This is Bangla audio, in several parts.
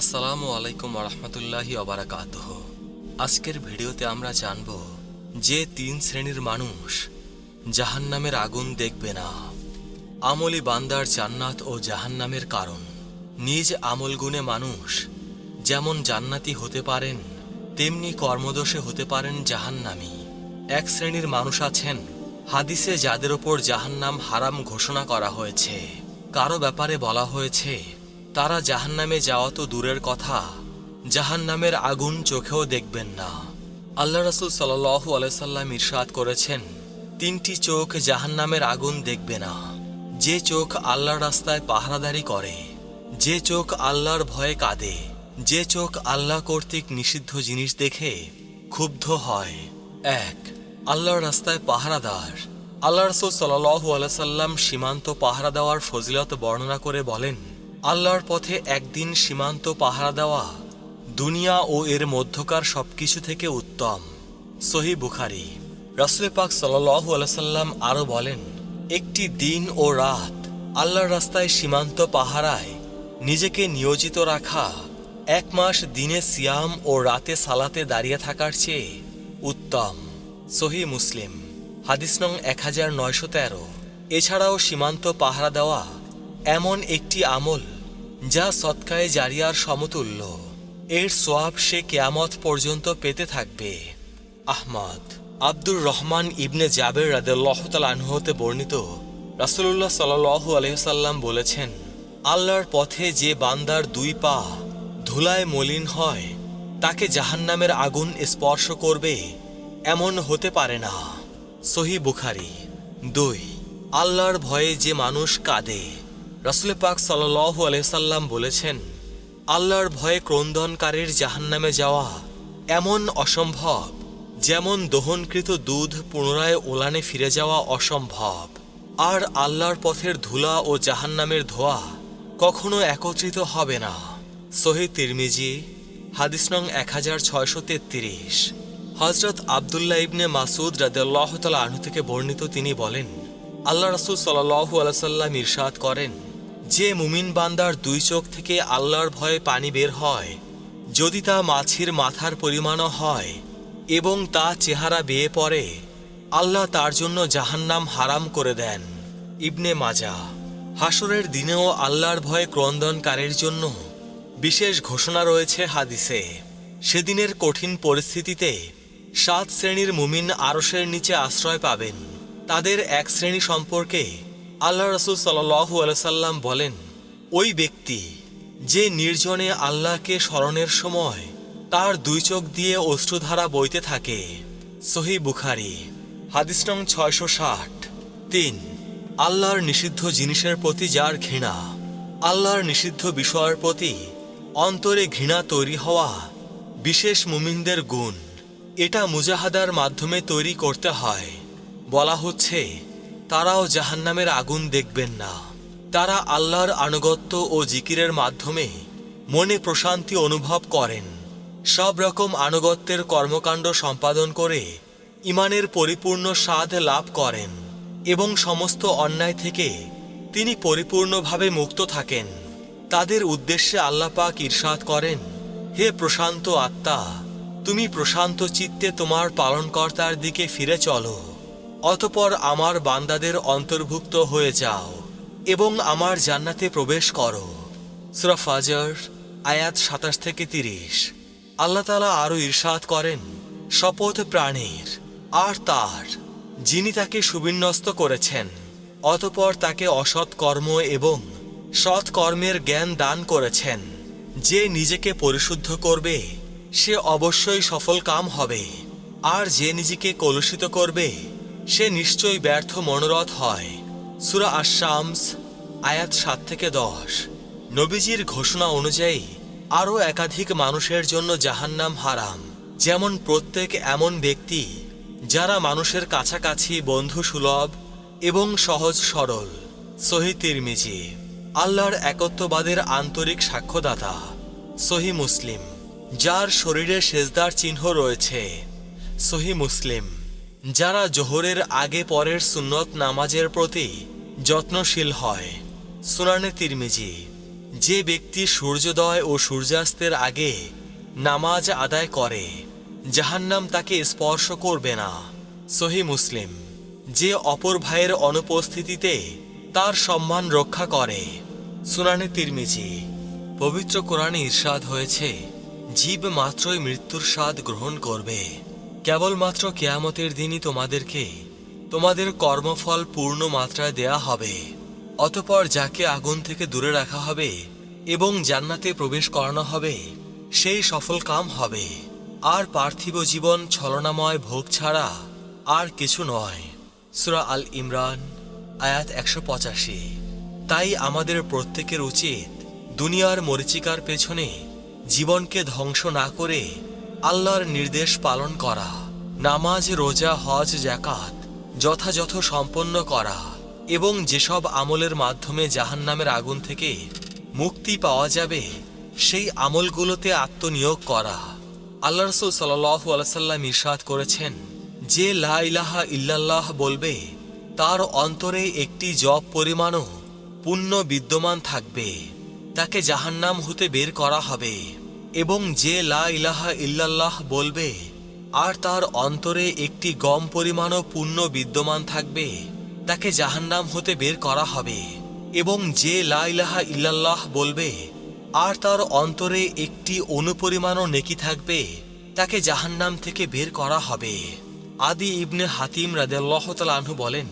আসসালামু আলাইকুম রহমতুল্লাহি অবরাকাত আজকের ভিডিওতে আমরা জানব যে তিন শ্রেণির মানুষ জাহান্নামের আগুন দেখবে না। আমলি বান্দার জান্নাত ও জাহান্নামের কারণ। নিজ আমল গুণে মানুষ যেমন জান্নাতি হতে পারেন, তেমনি কর্মদোষে হতে পারেন জাহান্নামী। এক শ্রেণির মানুষ আছেন হাদিসে যাদের ওপর জাহান্নাম হারাম ঘোষণা করা হয়েছে। কারও ব্যাপারে বলা হয়েছে তারা জাহান্নামে যাওয়া তো দূরের কথা, জাহান্নামের আগুন চোখেও দেখবেন না। আল্লাহ রসুল সাল্লাহ আলাইসাল্লাম ইরশাদ করেছেন, তিনটি চোখ জাহান্নামের আগুন দেখবে না। যে চোখ আল্লাহর রাস্তায় পাহারাদারি করে, যে চোখ আল্লাহর ভয়ে কাঁদে, যে চোখ আল্লাহ কর্তৃক নিষিদ্ধ জিনিস দেখে ক্ষুব্ধ হয়। এক, আল্লাহর রাস্তায় পাহারাদার। আল্লাহ রসুল সাল্লাহ আলাইসাল্লাম সীমান্ত পাহারা দেওয়ার ফজিলত বর্ণনা করে বলেন আল্লাহর পথে একদিন সীমান্ত পাহারা দেওয়া দুনিয়া ও এর মধ্যকার সবকিছু থেকে উত্তম। সহি বুখারি। রাসুল পাক সাল্লাহ আলাইসাল্লাম আরও বলেন, একটি দিন ও রাত আল্লাহর রাস্তায় সীমান্ত পাহারায় নিজেকে নিয়োজিত রাখা, এক মাস দিনে সিয়াম ও রাতে সালাতে দাঁড়িয়ে থাকার চেয়ে উত্তম। সহি মুসলিম। হাদিস নং এক হাজার নয়শো তেরো। এছাড়াও সীমান্ত পাহারা দেওয়া এমন একটি আমল যা সৎকায়ে জারিয়ার সমতুল্য। এর সোয়াব সে কেয়ামত পর্যন্ত পেতে থাকবে। আহমদ আব্দুর রহমান ইবনে জাবের রাদেল্লাহতাল আনহতে বর্ণিত রাসুল্লাহ সাল্লাহ আলহিসাল্লাম বলেছেন, আল্লাহর পথে যে বান্দার দুই পা ধুলায় মলিন হয়, তাকে জাহান্নামের আগুন স্পর্শ করবে, এমন হতে পারে না। সহি বুখারি দুই, আল্লাহর ভয়ে যে মানুষ কাঁদে রাসুল পাক সাল্লাহ আলহিসাল্লাম বলেছেন, আল্লাহর ভয়ে ক্রন্দনকারীর জাহান্নামে যাওয়া এমন অসম্ভব, যেমন দহনকৃত দুধ পুনরায় ওলানে ফিরে যাওয়া অসম্ভব। আর আল্লাহর পথের ধুলা ও জাহান্নামের ধোয়া কখনো একত্রিত হবে না। সহি তিরমিজি, হাদিস নং এক হাজার ছয়শো তেত্রিশ। হজরত আবদুল্লাহ ইবনে মাসুদ রাদেল্লাহ আনু থেকে বর্ণিত তিনি বলেন, আল্লাহ রসুল সাল্লাহু আলাইসাল্লাম ইরশাদ করেন যে মুমিন বান্দার দুই চোখ থেকে আল্লাহর ভয়ে পানি বের হয়, যদি তা মাছির মাথার পরিমাণও হয় এবং তা চেহারা বেয়ে পড়ে, আল্লাহ তার জন্য জাহান্নাম হারাম করে দেন। ইবনে মাজা হাসরের দিনেও আল্লাহর ভয়ে ক্রন্দনকারীর জন্য বিশেষ ঘোষণা রয়েছে হাদিসে। সেদিনের কঠিন পরিস্থিতিতে সাত শ্রেণির মুমিন আরসের নিচে আশ্রয় পাবেন। তাদের এক শ্রেণি সম্পর্কে আল্লাহ রসুল সাল্লু আলসাল্লাম বলেন, ওই ব্যক্তি যে নির্জনে আল্লাহকে স্মরণের সময় তার দুই চোখ দিয়ে অশ্রুধারা বইতে থাকে। সহি বুখারি, হাদিস নং ছয়শো ষাট। তিন, আল্লাহর নিষিদ্ধ জিনিসের প্রতি যার ঘৃণা, আল্লাহর নিষিদ্ধ বিষয়ের প্রতি অন্তরে ঘৃণা তৈরি হওয়া বিশেষ মুমিনদের গুণ, এটা মুজাহাদার মাধ্যমে তৈরি করতে হয়। বলা হচ্ছে তারাও জাহান্নামের আগুন দেখবেন না। তারা আল্লাহর আনুগত্য ও জিকিরের মাধ্যমে মনে প্রশান্তি অনুভব করেন। সব রকম আনুগত্যের কর্মকাণ্ড সম্পাদন করে ইমানের পরিপূর্ণ স্বাদ লাভ করেন এবং সমস্ত অন্যায় থেকে তিনি পরিপূর্ণভাবে মুক্ত থাকেন। তাদের উদ্দেশ্যে আল্লাপাক ঈর্ষাদ করেন, হে প্রশান্ত আত্মা, তুমি প্রশান্ত চিত্তে তোমার পালনকর্তার দিকে ফিরে চলো। অতপর আমার বান্দাদের অন্তর্ভুক্ত হয়ে যাও এবং আমার জান্নাতে প্রবেশ করো। সুরা ফাজর, আয়াত সাতাশ থেকে তিরিশ। আল্লাহ তালা আরও ঈর্ষাদ করেন, শপথ প্রাণীর, আর তার, যিনি তাকে সুবিন্যস্ত করেছেন, অতপর তাকে অসৎ কর্ম এবং সৎ কর্মের জ্ঞান দান করেছেন। যে নিজেকে পরিশুদ্ধ করবে, সে অবশ্যই সফল কাম হবে। আর যে নিজেকে কলুষিত করবে সে নিশ্চয়ই ব্যর্থ মনোরথ হয়। সুরা আশামস আয়াত সাত থেকে দশ। নবীজির ঘোষণা অনুযায়ী, আরও একাধিক মানুষের জন্য জাহান্নাম হারাম। যেমন প্রত্যেক এমন ব্যক্তি, যারা মানুষের কাছাকাছি বন্ধু সুলভ এবং সহজ সরল। সহি তিরমিজি, আল্লাহর একত্ববাদের আন্তরিক সাক্ষ্যদাতা। সহি মুসলিম, যার শরীরে সেজদার চিহ্ন রয়েছে। সহি মুসলিম যারা জোহরের আগে পরের সুন্নত নামাজের প্রতি যত্নশীল হয়। সুনানে তিরমিজি, যে ব্যক্তি সূর্যোদয় ও সূর্যাস্তের আগে নামাজ আদায় করে, জাহান্নাম তাকে স্পর্শ করবে না। সহি মুসলিম, যে অপর ভাইয়ের অনুপস্থিতিতে তার সম্মান রক্ষা করে। সুনানে তিরমিজি, পবিত্র কোরআনে ইরশাদ হয়েছে, জীব মাত্রই মৃত্যুর স্বাদ গ্রহণ করবে। কেবলমাত্র কেয়ামতের দিনই তোমাদেরকে তোমাদের কর্মফল পূর্ণ মাত্রায় দেয়া হবে, অতপর যাকে আগুন থেকে দূরে রাখা হবে এবং জান্নাতে প্রবেশ করানো হবে, সেই সফল কাম হবে। আর পার্থিব জীবন ছলনাময় ভোগ ছাড়া আর কিছু নয়। সুরা আল ইমরান, আয়াত একশো পঁচাশি। তাই আমাদের প্রত্যেকের উচিত দুনিয়ার মরিচিকার পেছনে জীবনকে ধ্বংস না করে আল্লাহর নির্দেশ পালন করা, নামাজ, রোজা, হজ জাকাত যথাযথ সম্পন্ন করা এবং যেসব আমলের মাধ্যমে জাহান্নামের আগুন থেকে মুক্তি পাওয়া যাবে, সেই আমলগুলোতে আত্মনিয়োগ করা। আল্লাহ রসুল সাল্লাহ আলসাল্লাম ইরশাদ করেছেন, যে লা ইলাহা ইল্লাল্লাহ বলবে, তার অন্তরে একটি জব পরিমাণও পুণ্য বিদ্যমান থাকবে। তাকে জাহান্নাম হতে বের করা হবে। এবং যে লা ইলাহা ইল্লাল্লাহ বলবে, আর তার অন্তরে একটি গম পরিমাণও পুণ্য বিদ্যমান থাকবে, তাকে জাহান্নাম হতে বের করা হবে। এবং যে লা ইলাহা ইল্লাল্লাহ বলবে, আর তার অন্তরে একটি অনুপরিমাণও নেকি থাকবে, তাকে জাহান্নাম থেকে বের করা হবে। আদি ইবনে হাতিম রাদেল্লাহ বলেন,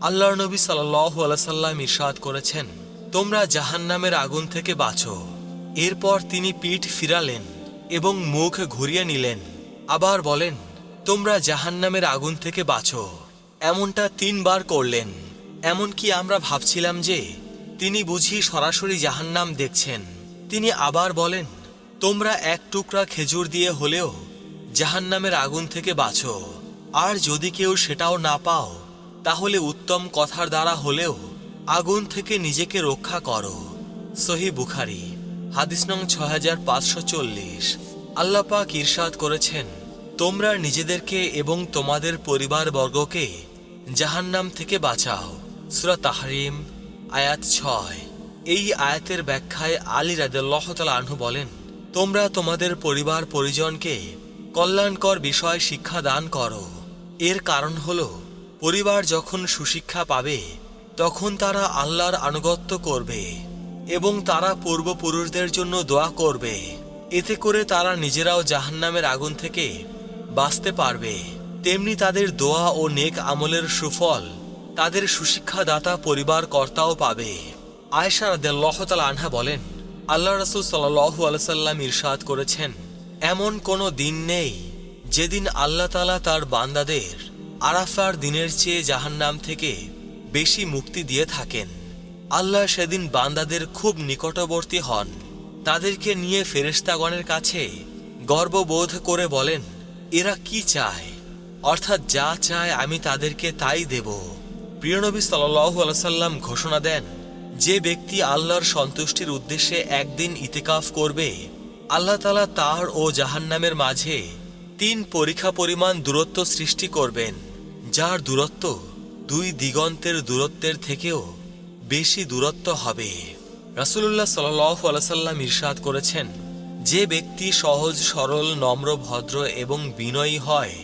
আল্লাহর নবী সাল্লাহ আলাইসাল্লাম ইরশাদ করেছেন, তোমরা জাহান্নামের আগুন থেকে বাঁচো। এরপর তিনি পিঠ ফিরালেন এবং মুখ ঘুরিয়ে নিলেন। আবার বলেন, তোমরা জাহান্নামের আগুন থেকে বাঁচো। এমনটা তিনবার করলেন। এমনকি আমরা ভাবছিলাম যে তিনি বুঝি সরাসরি জাহান্নাম দেখছেন। তিনি আবার বলেন, তোমরা এক টুকরা খেজুর দিয়ে হলেও জাহান্নামের আগুন থেকে বাঁচো। আর যদি কেউ সেটাও না পাও, তাহলে উত্তম কথার দ্বারা হলেও আগুন থেকে নিজেকে রক্ষা করো। সহি বুখারি। হাদিস নং ছ হাজার পাঁচশো চল্লিশ। আল্লাপাক ইরশাদ করেছেন, তোমরা নিজেদেরকে এবং তোমাদের পরিবারবর্গকে জাহান্নাম থেকে বাঁচাও। সুরা তাহরিম, আয়াত ছয়। এই আয়াতের ব্যাখ্যায় আলী রাদেল্লাহ আনহু বলেন, তোমরা তোমাদের পরিবার পরিজনকে কল্যাণকর বিষয় শিক্ষা দান করো। এর কারণ হল, পরিবার যখন সুশিক্ষা পাবে, তখন তারা আল্লাহর আনুগত্য করবে। এবং তারা পূর্বপুরুষদের জন্য দোয়া করবে। এতে করে তারা নিজেরাও জাহান্নামের আগুন থেকে বাঁচতে পারবে। তেমনি তাদের দোয়া ও নেক আমলের সুফল তাদের সুশিক্ষাদাতা পরিবার কর্তাও পাবে। আয়সা রাদিয়াল্লাহু আনহা বলেন, আল্লাহ রসুল সাল্লাহু আলসাল্লাম ইরশাদ করেছেন, এমন কোনো দিন নেই যেদিন আল্লাহ তালা তার বান্দাদের আরাফার দিনের চেয়ে জাহান্নাম থেকে বেশি মুক্তি দিয়ে থাকেন। আল্লাহ সেদিন বান্দাদের খুব নিকটবর্তী হন। তাদেরকে নিয়ে ফেরেশতাগণের কাছে গর্ববোধ করে বলেন, এরা কি চায়? অর্থাৎ যা চায় আমি তাদেরকে তাই দেব। প্রিয়নবী আলসাল্লাম ঘোষণা দেন, যে ব্যক্তি আল্লাহর সন্তুষ্টির উদ্দেশ্যে একদিন ইতেকাফ করবে, আল্লাহ তালা তার ও জাহান্নামের মাঝে তিন পরীক্ষা পরিমাণ দূরত্ব সৃষ্টি করবেন, যার দূরত্ব দুই দিগন্তের দূরত্বের থেকেও বেশি দূরত্ব হবে। রাসুলুল্লাহ সাল্লাহ আলাইসাল্লাম ইরশাদ করেছেন, যে ব্যক্তি সহজ, সরল, নম্র, ভদ্র এবং বিনয়ী হয়,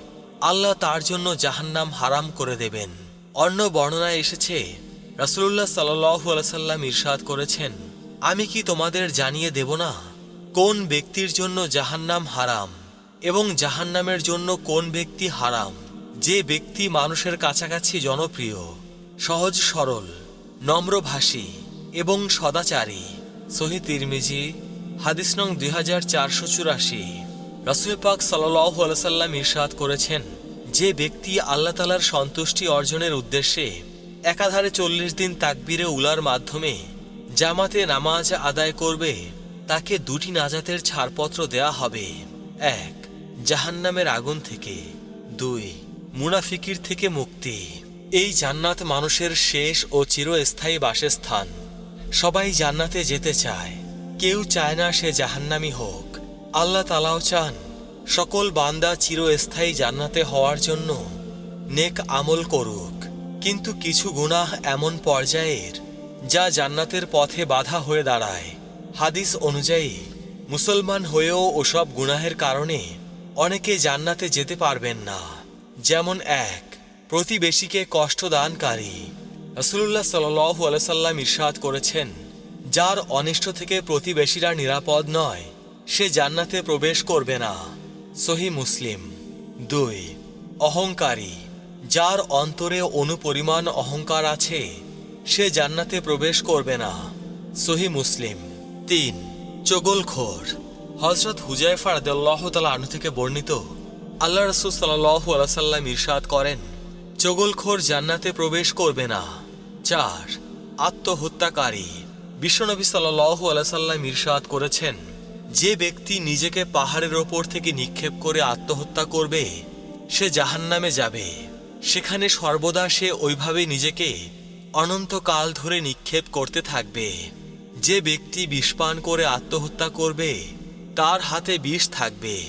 আল্লাহ তার জন্য জাহান্নাম হারাম করে দেবেন। অন্য বর্ণনায় এসেছে, রাসুলুল্লাহ সাল্লাহু আলাইসাল্লাম ইরশাদ করেছেন, আমি কি তোমাদের জানিয়ে দেব না কোন ব্যক্তির জন্য জাহান্নাম হারাম এবং জাহান্নামের জন্য কোন ব্যক্তি হারাম? যে ব্যক্তি মানুষের কাছাকাছি জনপ্রিয়, সহজ, সরল নম্রভাষী এবং সদাচারী। সহি তিরমিজি, হাদিস নং দুই হাজার চারশো চুরাশি। রসুল আলসাল্লাম ইরশাদ করেছেন, যে ব্যক্তি আল্লাহ তালার সন্তুষ্টি অর্জনের উদ্দেশ্যে একাধারে চল্লিশ দিন তাকবিরে উলার মাধ্যমে জামাতে নামাজ আদায় করবে, তাকে দুটি নাজাতের ছাড়পত্র দেয়া হবে। এক, জাহান্নামের আগুন থেকে। দুই, মুনাফিকির থেকে মুক্তি। এই জান্নাত মানুষের শেষ ও চিরস্থায়ী বাসস্থান। সবাই জান্নাতে যেতে চায়। কেউ চায় না সে জাহান্নামি হোক। আল্লাহ তালাও চান, সকল বান্দা চিরস্থায়ী জান্নাতে হওয়ার জন্য নেক আমল করুক। কিন্তু কিছু গুনাহ এমন পর্যায়ের, যা জান্নাতের পথে বাধা হয়ে দাঁড়ায়। হাদিস অনুযায়ী, মুসলমান হয়েও ওসব গুনাহের কারণে অনেকে জান্নাতে যেতে পারবেন না। যেমন এক প্রতিবেশীকে কষ্ট দানকারী রসুল্লাহ সাল্লু আলসাল্লাম ইরশাদ করেছেন, যার অনিষ্ট থেকে প্রতিবেশীরা নিরাপদ নয়, সে জান্নাতে প্রবেশ করবে না। সহি মুসলিম। দুই, অহংকারী। যার অন্তরে অনুপরিমাণ অহংকার আছে, সে জান্নাতে প্রবেশ করবে না। সহি মুসলিম। তিন, চগলখোর। হজরত হুজাইফা রাদিয়াল্লাহ তাআলা আনহু থেকে বর্ণিত, আল্লাহ রসুল সাল্লাল্লাহু আলাইহি সাল্লাম ইরশাদ করেন চগলখোর জান্নাতে প্রবেশ করবে না। চার, আত্মহত্যাকারী। বিশ্বনবী সাল্লাল্লাহু আলাইহি সাল্লাম ইরশাদ করেছেন, যে ব্যক্তি নিজেকে পাহাড়ের ওপর থেকে নিক্ষেপ করে আত্মহত্যা করবে, সে জাহান্নামে যাবে। সেখানে সর্বদা সে ওইভাবে নিজেকে অনন্তকাল ধরে নিক্ষেপ করতে থাকবে। যে ব্যক্তি বিষপান করে আত্মহত্যা করবে, তার হাতে বিষ থাকবে।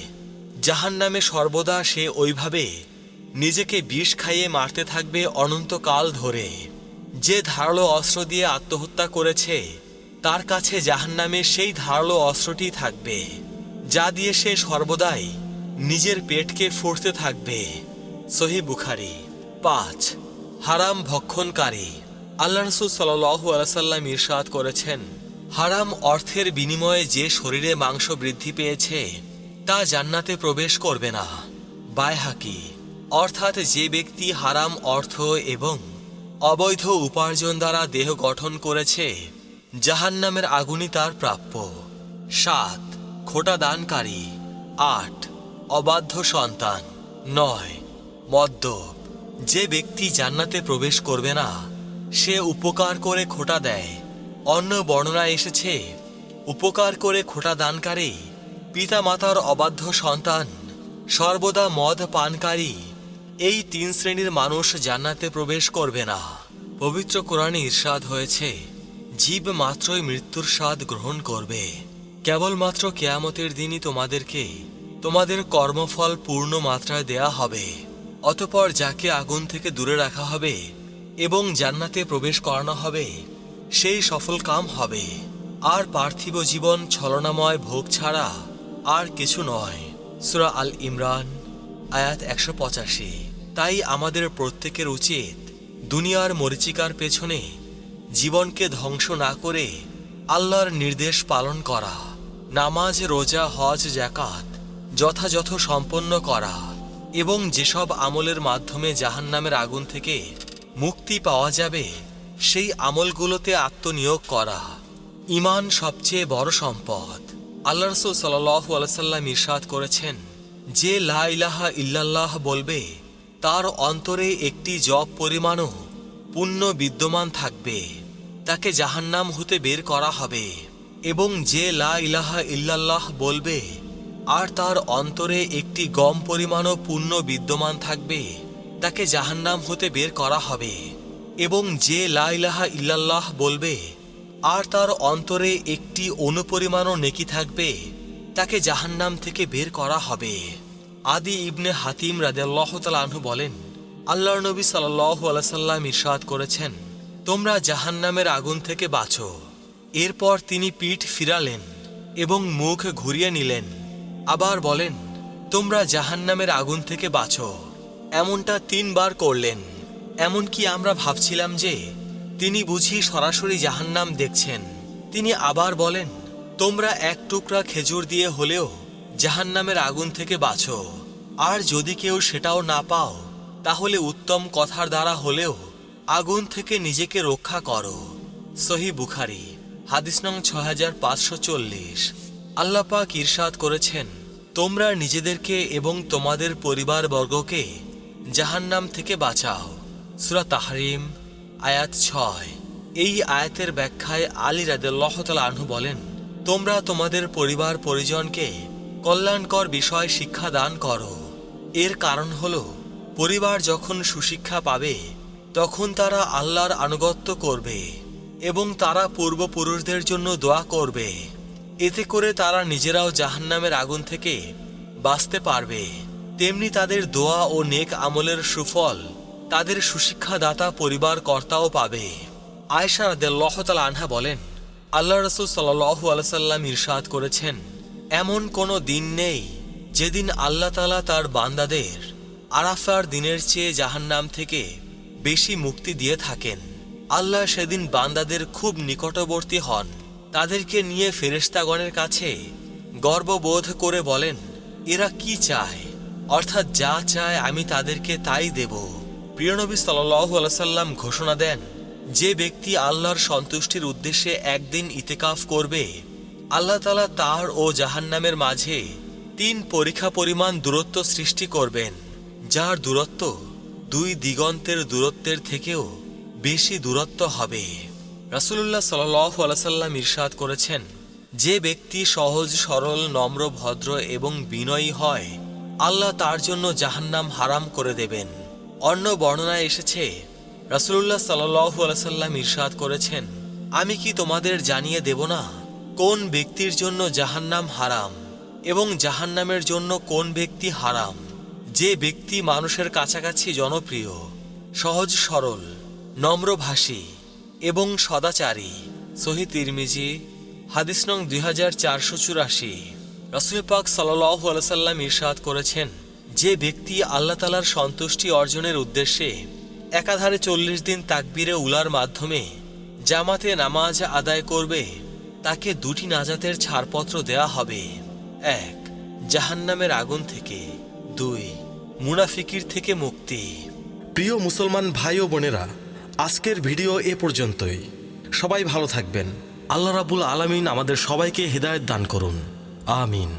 জাহান্নামে সর্বদা সে ওইভাবে নিজেকে বিষ খাইয়ে মারতে থাকবে অনন্তকাল ধরে। যে ধারালো অস্ত্র দিয়ে আত্মহত্যা করেছে, তার কাছে জাহান্নামে সেই ধারালো অস্ত্রটি থাকবে, যা দিয়ে সে সর্বদাই নিজের পেটকে ফুঁড়তে থাকবে। সহি বুখারি, পাঁচ, হারাম ভক্ষণকারী। আল্লাহ রসুল সাল্লু আলাইসাল্লাম ইরশাদ করেছেন, হারাম অর্থের বিনিময়ে যে শরীরে মাংস বৃদ্ধি পেয়েছে, তা জান্নাতে প্রবেশ করবে না। বায়হাকি অর্থাৎ যে ব্যক্তি হারাম অর্থ এবং অবৈধ উপার্জন দ্বারা দেহ গঠন করেছে, জাহান্নামের আগুনই তার প্রাপ্য। সাত, খোটা দানকারী। আট, অবাধ্য সন্তান। নয়, মদ্যপ। যে ব্যক্তি জান্নাতে প্রবেশ করবে না, সে উপকার করে খোটা দেয়। অন্য বর্ণনায় এসেছে, উপকার করে খোটা দানকারী পিতা মাতার অবাধ্য সন্তান, সর্বদা মদ পানকারী এই তিন শ্রেণির মানুষ জান্নাতে প্রবেশ করবে না। পবিত্র কোরআনে ঈর্ষাদ হয়েছে, জীব মাত্রই মৃত্যুর স্বাদ গ্রহণ করবে। কেবলমাত্র কেয়ামতের দিনই তোমাদেরকে তোমাদের কর্মফল পূর্ণ মাত্রায় দেয়া হবে। অতপর যাকে আগুন থেকে দূরে রাখা হবে এবং জান্নাতে প্রবেশ করানো হবে, সেই সফল কাম হবে। আর পার্থিব জীবন ছলনাময় ভোগ ছাড়া আর কিছু নয়। সুরা আল ইমরান। আয়াত একশো পঁচাশি। তাই আমাদের প্রত্যেকের উচিত দুনিয়ার মরিচিকার পেছনে জীবনকে ধ্বংস না করে আল্লাহর নির্দেশ পালন করা, নামাজ, রোজা, হজ জাকাত যথাযথ সম্পন্ন করা এবং যেসব আমলের মাধ্যমে জাহান্নামের আগুন থেকে মুক্তি পাওয়া যাবে, সেই আমলগুলোতে আত্মনিয়োগ করা ইমান সবচেয়ে বড় সম্পদ। আল্লাহ রসুল সাল্লাহ আলসাল্লাম ইরশাদ করেছেন যে লা ইলাহা ইল্লাল্লাহ বলবে, তার অন্তরে একটি জব পরিমাণও পুণ্য বিদ্যমান থাকবে, তাকে জাহান্নাম হতে বের করা হবে। এবং যে লা ইলাহা ইল্লাল্লাহ বলবে, আর তার অন্তরে একটি গম পরিমাণও পুণ্য বিদ্যমান থাকবে, তাকে জাহান্নাম হতে বের করা হবে। এবং যে লা ইলাহা ইল্লাল্লাহ বলবে, আর তার অন্তরে একটি অনুপরিমাণও নেকি থাকবে তাকে জাহান্নাম থেকে বের করা হবে। আদি ইবনে হাতিম রাদেল্লাহ আনহু বলেন, আল্লাহর নবী সাল্লাহ আলাইসাল্লাম ইরশাদ করেছেন, তোমরা জাহান্নামের আগুন থেকে বাঁচো। এরপর তিনি পিঠ ফিরালেন এবং মুখ ঘুরিয়ে নিলেন। আবার বলেন, তোমরা জাহান্নামের আগুন থেকে বাঁচো। এমনটা তিনবার করলেন। এমনকি আমরা ভাবছিলাম যে, তিনি বুঝি সরাসরি জাহান্নাম দেখছেন। তিনি আবার বলেন তোমরা এক টুকরা খেজুর দিয়ে হলেও জাহান্নামের আগুন থেকে বাঁচো। আর যদি কেউ সেটাও না পাও, তাহলে উত্তম কথার দ্বারা হলেও আগুন থেকে নিজেকে রক্ষা করো। সহি বুখারি, হাদিস নং ছ হাজার পাঁচশো চল্লিশ। আল্লাপাক ইরশাদ করেছেন, তোমরা নিজেদেরকে এবং তোমাদের পরিবারবর্গকে জাহান্নাম থেকে বাঁচাও। সুরা তাহরিম, আয়াত ছয়। এই আয়াতের ব্যাখ্যায় আলী রাদেল্লাহ আনহু বলেন তোমরা তোমাদের পরিবার পরিজনকে কল্যাণকর বিষয় শিক্ষা দান করো। এর কারণ হল, পরিবার যখন সুশিক্ষা পাবে, তখন তারা আল্লাহর আনুগত্য করবে এবং তারা পূর্বপুরুষদের জন্য দোয়া করবে। এতে করে তারা নিজেরাও জাহান্নামের আগুন থেকে বাঁচতে পারবে। তেমনি তাদের দোয়া ও নেক আমলের সুফল তাদের সুশিক্ষাদাতা পরিবার কর্তাও পাবে আয়সা রাদেল্লাহতাল আনহা বলেন আল্লাহ রসুল সাল্লু আলসাল্লাম ইরশাদ করেছেন, এমন কোনো দিন নেই যেদিন আল্লাহ তালা তার বান্দাদের আরাফার দিনের চেয়ে জাহান্নাম থেকে বেশি মুক্তি দিয়ে থাকেন। আল্লাহ সেদিন বান্দাদের খুব নিকটবর্তী হন। তাদেরকে নিয়ে ফেরেশতাগণের কাছে গর্ববোধ করে বলেন, এরা কি চায়? অর্থাৎ যা চায় আমি তাদেরকে তাই দেব। প্রিয়নবী সাল্লাল্লাহু আলাইহি সাল্লাম ঘোষণা দেন যে ব্যক্তি আল্লাহর সন্তুষ্টির উদ্দেশ্যে একদিন ইতেকাফ করবে, আল্লাহ তালা তার ও জাহান্নামের মাঝে তিন পরীক্ষা পরিমাণ দূরত্ব সৃষ্টি করবেন, যার দূরত্ব দুই দিগন্তের দূরত্বের থেকেও বেশি দূরত্ব হবে। রাসূলুল্লাহ সাল্লাল্লাহু আলাইহি সাল্লাম ইরশাদ করেছেন, যে ব্যক্তি সহজ, সরল, নম্র, ভদ্র এবং বিনয়ী হয়, আল্লাহ তার জন্য জাহান্নাম হারাম করে দেবেন। অন্য বর্ণনায় এসেছে রাসূলুল্লাহ সাল্লাল্লাহু আলাইহি সাল্লাম ইরশাদ করেছেন, আমি কি তোমাদের জানিয়ে দেব না কোন ব্যক্তির জন্য জাহান্নাম হারাম এবং জাহান্নামের জন্য কোন ব্যক্তি হারাম? যে ব্যক্তি মানুষের কাছাকাছি জনপ্রিয়, সহজ সরল, নম্রভাষী এবং সদাচারী। সহি তিরমিজি, হাদিস নং দুই হাজার চারশো চুরাশি। রসুল পাক সাল্লাহ আলসাল্লাম ইরশাদ করেছেন, যে ব্যক্তি আল্লাহ তালার সন্তুষ্টি অর্জনের উদ্দেশ্যে একাধারে চল্লিশ দিন তাকবিরে উলার মাধ্যমে জামাতে নামাজ আদায় করবে, তাকে দুটি নাজাতের ছাড়পত্র দেয়া হবে। এক, জাহান্নামের আগুন থেকে। দুই, মুনাফিকির থেকে মুক্তি। প্রিয় মুসলমান ভাই ও বোনেরা, আজকের ভিডিও এ পর্যন্তই। সবাই ভালো থাকবেন। আল্লাহ রাবুল আলামিন আমাদের সবাইকে হৃদায়ত দান করুন। আমিন।